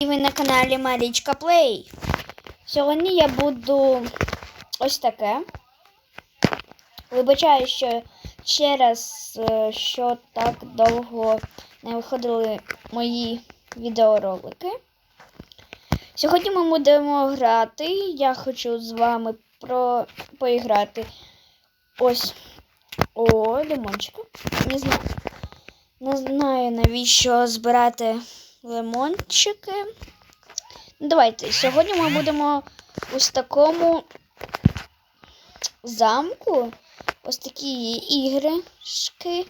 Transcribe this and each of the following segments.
І ви на каналі Марічка Плей. Сьогодні я буду ось таке. Вибачаю, що через е, що так довго не виходили мої відеоролики. Сьогодні ми будемо грати. Я хочу з вами про... поіграти ось о, лимончика. Не знаю. Не знаю, навіщо збирати лимончики. Ну, Давайте. Сьогодні ми будемо ось такому замку. Ось такі іграшки.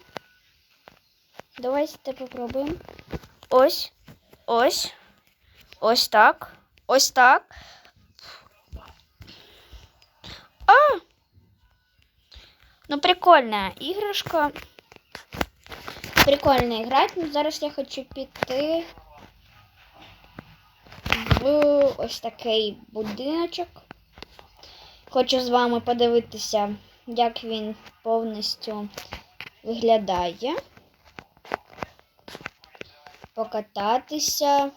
Давайте попробуємо. Ось. Ось. Ось так. Ось так. А! Ну, прикольна іграшка. Прикольно грати. Ну, зараз я хочу піти в ось такий будиночок. Хочу з вами подивитися, як він повністю виглядає. Покататися.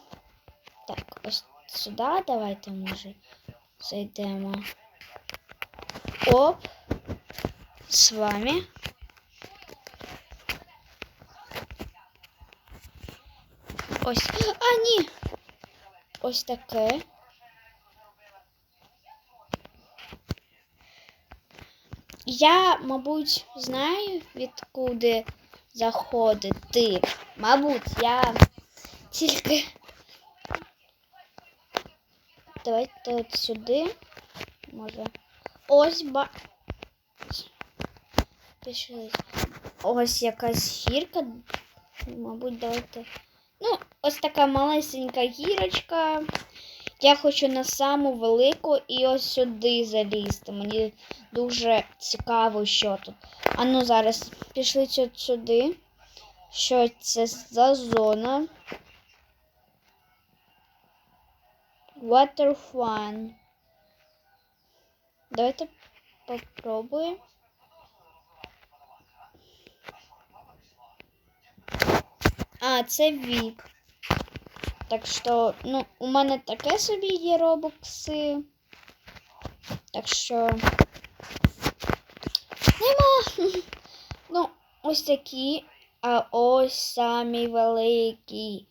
Так, ось сюди давайте, може, зайдемо. Оп. З вами. Ось. А, ні. Ось таке. Я, мабуть, знаю, відкуди заходити. Мабуть, я тільки. Давайте от сюди. Може. Ось ба. Пішли. Ось якась гірка. Мабуть, давайте. Ну, ось така малесенька гірочка. Я хочу на саму велику і ось сюди залізти. Мені дуже цікаво, що тут. А ну зараз пішли сюди. Що це за зона? Water Fun. Давайте попробуємо. А, це VIP. Так що, ну, у мене таке собі є робокси. Так що. Нема. Ну, ось такі. А ось самі великі.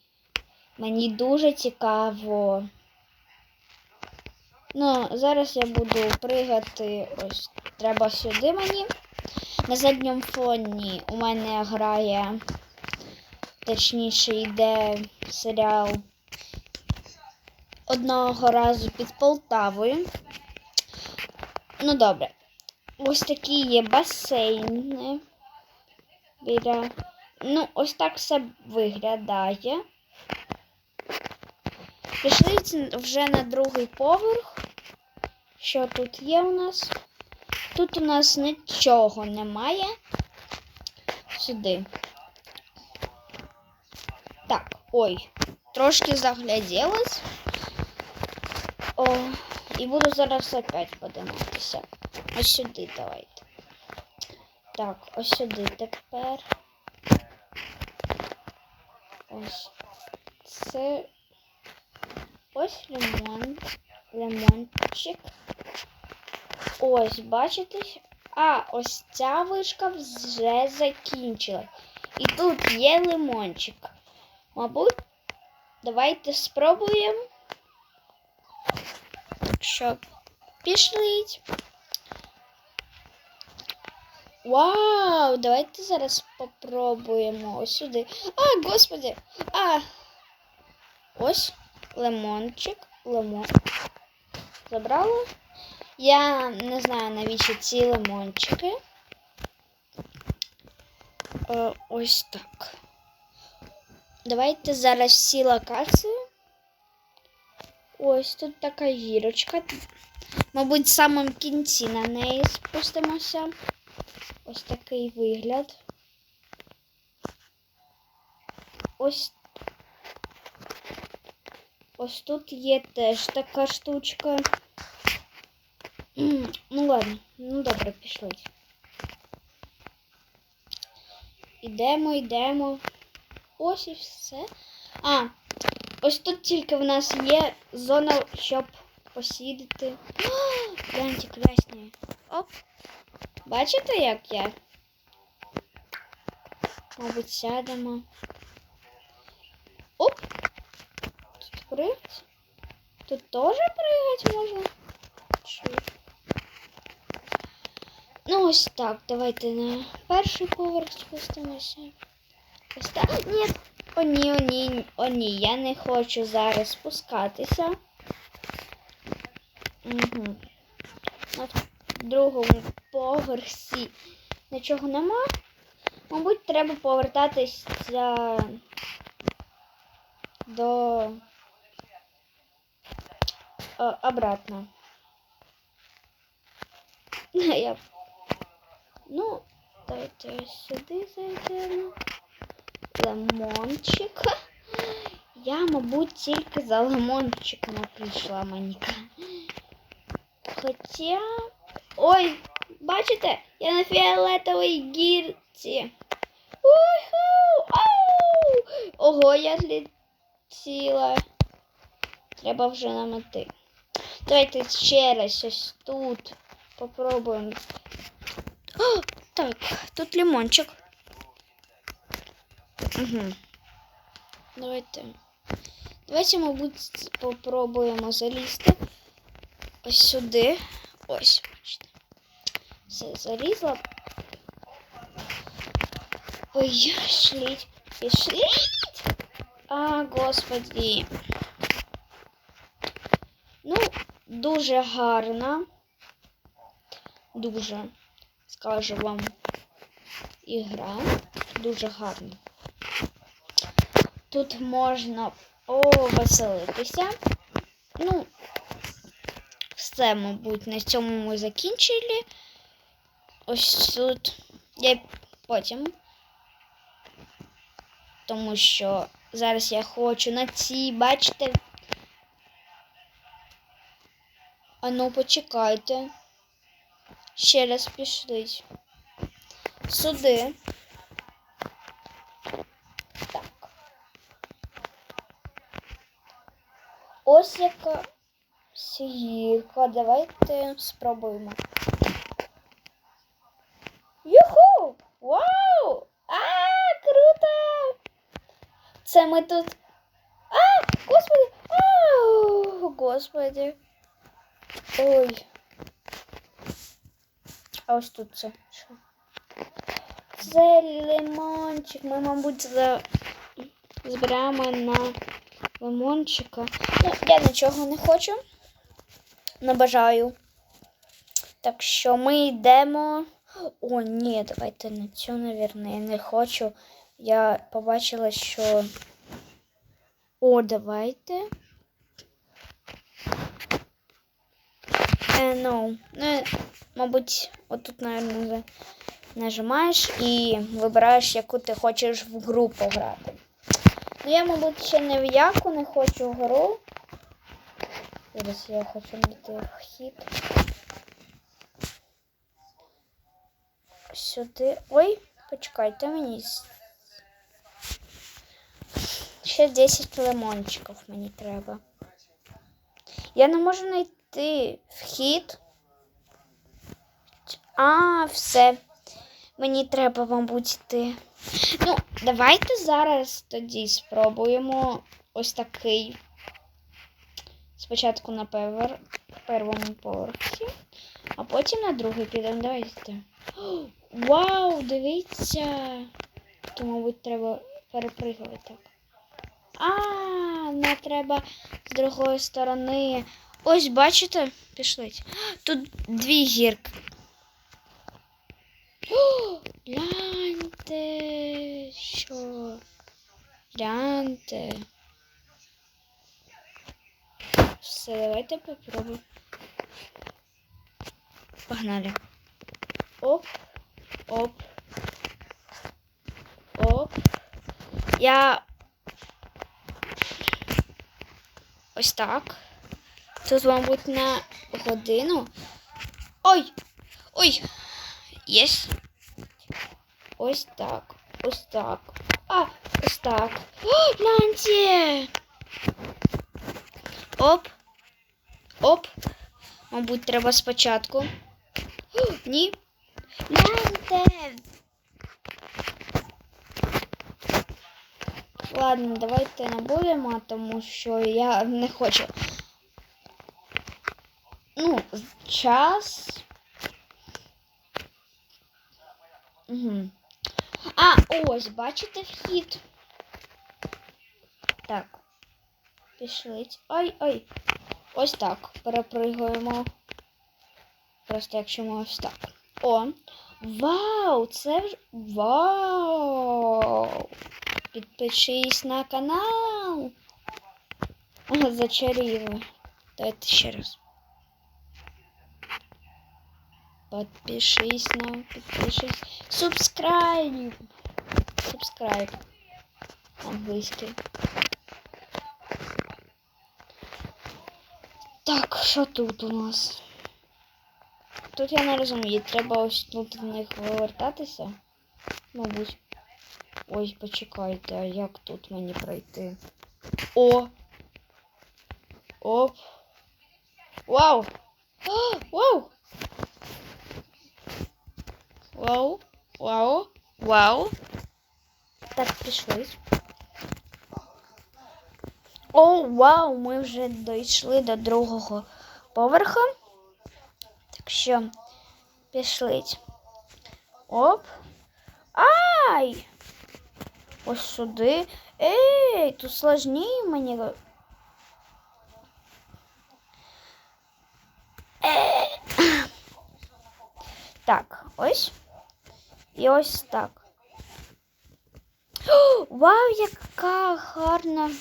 Мені дуже цікаво. Ну, зараз я буду пригати. Ось треба сюди мені. На задньому фоні у мене грає точніше йде серіал одного разу під Полтавою. Ну, добре. Ось такі є басейни. Біля. Ну, ось так все виглядає. Пішли вже на другий поверх. Що тут є у нас? Тут у нас нічого немає. Сюди. Так, ой, трошки загляделась. О, і буду зараз опять подиматися. Ось сюди давайте. Так, ось сюди тепер. Ось. Це ось лимон. Лимончик. Ось, бачите? А, ось ця вишка вже закінчилась. І тут є лимончик. Мабуть, давайте спробуємо. Що пішліть. Вау! Давайте зараз попробуємо ось сюди. А, господи! А! Ось лимончик. Лимон. Забрала? Я не знаю, навіщо ці лимончики. Е, ось так. Давайте зараз всі локації. Ось тут така гірочка. Мабуть, в самому кінці на неї спустимося. Ось такий вигляд. Ось. Ось тут є теж така штучка. Ну ладно, ну добре, пішли. Ідемо, йдемо. Ось і все. А, Ось тут тільки в нас є зона, щоб посідати. Гляньте, красні. Оп. Бачите, як я? Мабуть, сядемо. Оп. Тут пригать. Тут теж пригать можна. Ну, ось так. Давайте на перший поверх спустимося. Ось. Ні. О, ні, о, ні, о, ні, я не хочу зараз спускатися. Угу. На другому поверсі нічого нема. Мабуть, треба повертатися до о, обратно. Я... Ну, давайте сюди зайдемо. Лимончик. Я, мабуть, тільки за лимончиком прийшла Моніка. Хоча. Ой, бачите, я на фіолетовій гірці. Уху! Ау! Ого, я злетіла. Треба вже намети. Давайте ще раз ось тут попробуємо. О, так, тут лимончик. Угу. Давайте. Давайте, мабуть, попробуємо залізти. Ось сюди. Ось, бачите. Все, залізла. Ой, шліть. Пішліть. А, господи. Ну, дуже гарна. Дуже, скажу вам, ігра. Дуже гарна. Тут можна повеселитися. Ну, все, мабуть, на цьому ми закінчили. Ось тут я потім. Тому що зараз я хочу на цій, бачите. А ну, почекайте. Ще раз пішлись. Сюди. Ось яка сірка. Давайте спробуємо. Юху! Вау! А, круто! Це ми тут. А, господи! Ау, господи. Ой. А ось тут це. Що? Це лимончик. Ми, мабуть, зберемо на лимончика. Ну, я нічого не хочу. Не бажаю. Так що ми йдемо. О, ні, давайте на цю, навірно, я не хочу. Я побачила, що. О, давайте. Е, ну, ну, мабуть, отут, наверное, нажимаєш і вибираєш, яку ти хочеш в гру пограти. Ну, я, мабуть, ще не в яку не хочу гру. Зараз я хочу знайти хід. Сюди. Ой, почекайте мені. Ще 10 лимончиків мені треба. Я не можу знайти вхід. А, все. Мені треба, мабуть, йти. Ну, давайте зараз тоді спробуємо ось такий. Спочатку на певер, першому поверсі, а потім на другий підемо. Давайте. Вау, дивіться. То, мабуть, треба перепригувати так. А, не треба з другої сторони. Ось, бачите, пішли. Тут дві гірки. Гляньте, що? Гляньте. Все, давайте попробуємо. Погнали. Оп, оп. Оп. Я ось так. Тут, мабуть, на годину. Ой! Ой! Єсть. Ось так. Ось так. А, ось так. О, гляньте! Оп. Оп. Мабуть, треба спочатку. О, ні. Гляньте. Ладно, давайте не тому що я не хочу. Ну, час. Угу. А, ось, бачите вхід. Так. Пішли. Ой, ой. Ось так. Перепригуємо. Просто якщо ми ось так. О! Вау! Це вже. Вау! Підпишись на канал. Ага, Давайте ще раз. Подпишись на підпишись. Subscribe. Subscribe. Англійський. Так, що тут у нас? Тут я не розумію, треба ось тут в них вивертатися. Мабуть. Ой, почекайте, а як тут мені пройти? О! Оп! Вау! А, Вау! Так, пішли. О, вау! Ми вже дійшли до другого поверха. Так що пішли. Оп. Ай! Ось сюди. Ей, тут сложніше мені. Е. Так, ось. І ось так. Вау, яка гарна.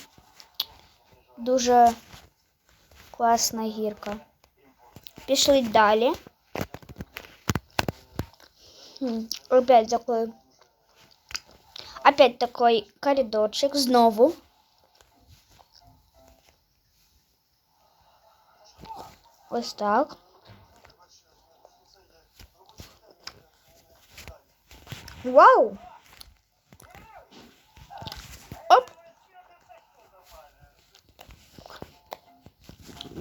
Дуже класна гірка. Пішли далі. Опять такой. Опять такой коридорчик знову. Ось так. Вау! Оп!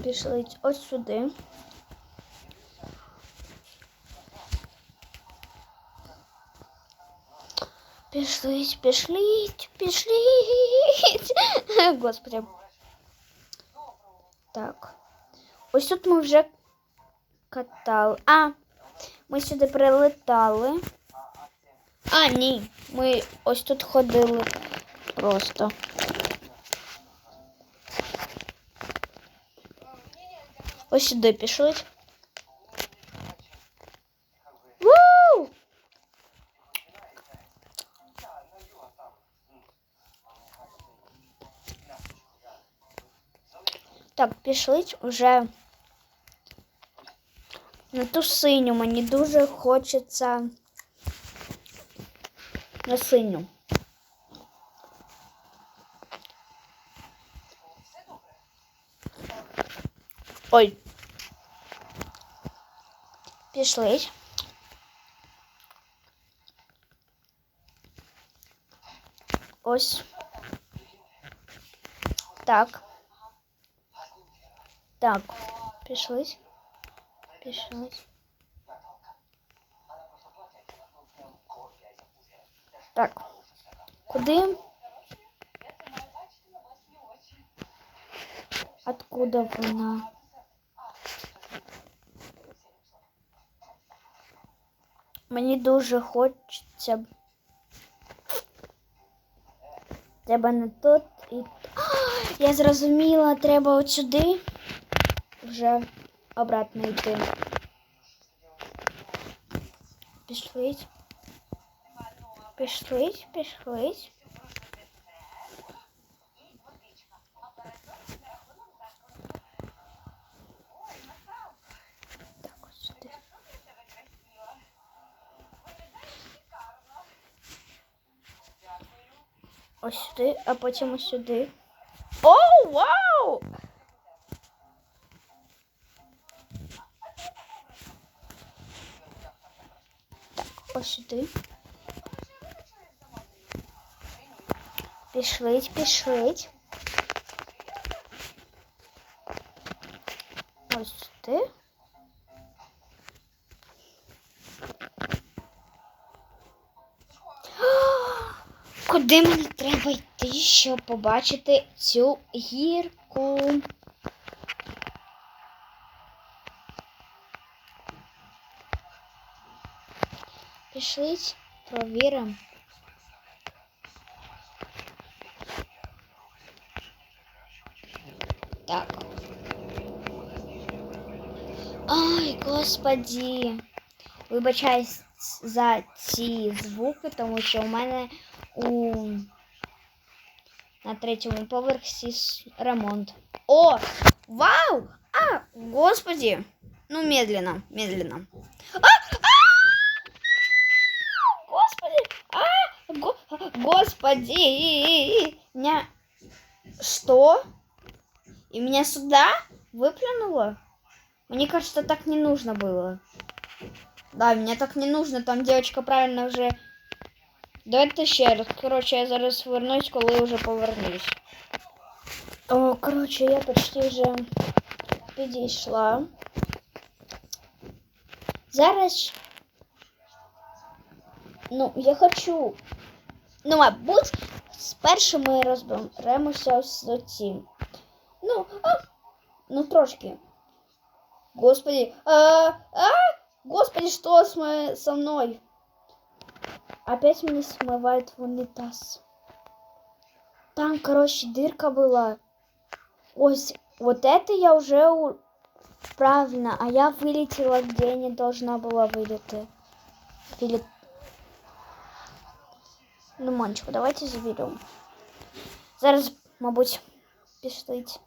Пішли ось сюди. Пішліть, пішліть, пішліть. Господи. Так. Ось тут ми вже катали. А, ми сюди прилетали. А, ні. Ми ось тут ходили просто. Ось сюди пішли. Вуу! Так, пішли вже на ту синю. Мені дуже хочеться На синю. Ой. Пішли. Ось. Так. Так. Пішли. Пішли. Так. Куди? Откуда вона? Мені дуже хочеться. Треба не тут і. А, я зрозуміла, треба от сюди вже обратно йти. Пішлись. Пішлись, пішлись. Ось сюди, а потім ось сюди. О, вау! Так, ось сюди. Пішлить, пішлить. Ось ти. Куди мені треба йти, щоб побачити цю гірку? Пішліть, провіримо. господі. Вибачаюсь за ці звуки, тому що у мене у на третьому поверсі с- ремонт. О! Вау! А! Господи! Ну, медленно, медленно. А! А! Господи! А! Го- Господи! Меня... Что? И меня сюда выплюнуло? Мне кажется, так не нужно было. Да, мне так не нужно, там девочка правильно вже. Давайте ще раз. Коротше, я зараз вернусь, коли вже повернусь. О, коротше, я почти вже підійшла. Зараз. Ну, я хочу. Ну, мабуть, спершу ми розберемося з цим. Ну, а, ну трошки. Господи, а, а, господи, что с мо- со мной? Опять меня смывает в унитаз. Там, короче, дырка была. Ось, вот это я уже у- правильно, а я вылетела, где не должна была вылеты. Вылет... Ну, Монечку, давайте заберем. Зараз, мабуть, пішлить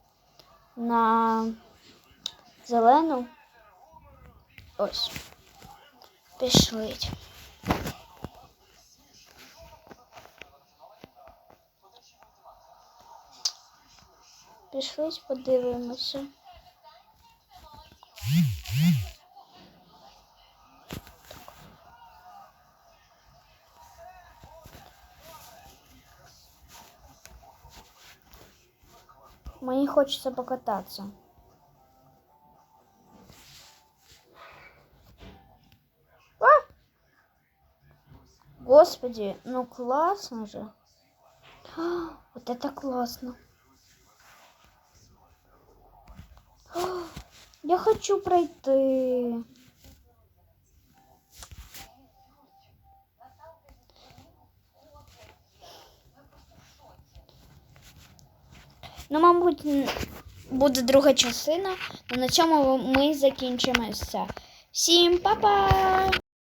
на зелену. Ось. Пішлить. Пішлись, подивимося. Мені хочеться покататися. Господи, ну классно же. А, Вот это классно. А, Я хочу пройти. Ну, мабуть, буде друга частина, на цьому ми закінчимо все. Всім па-па!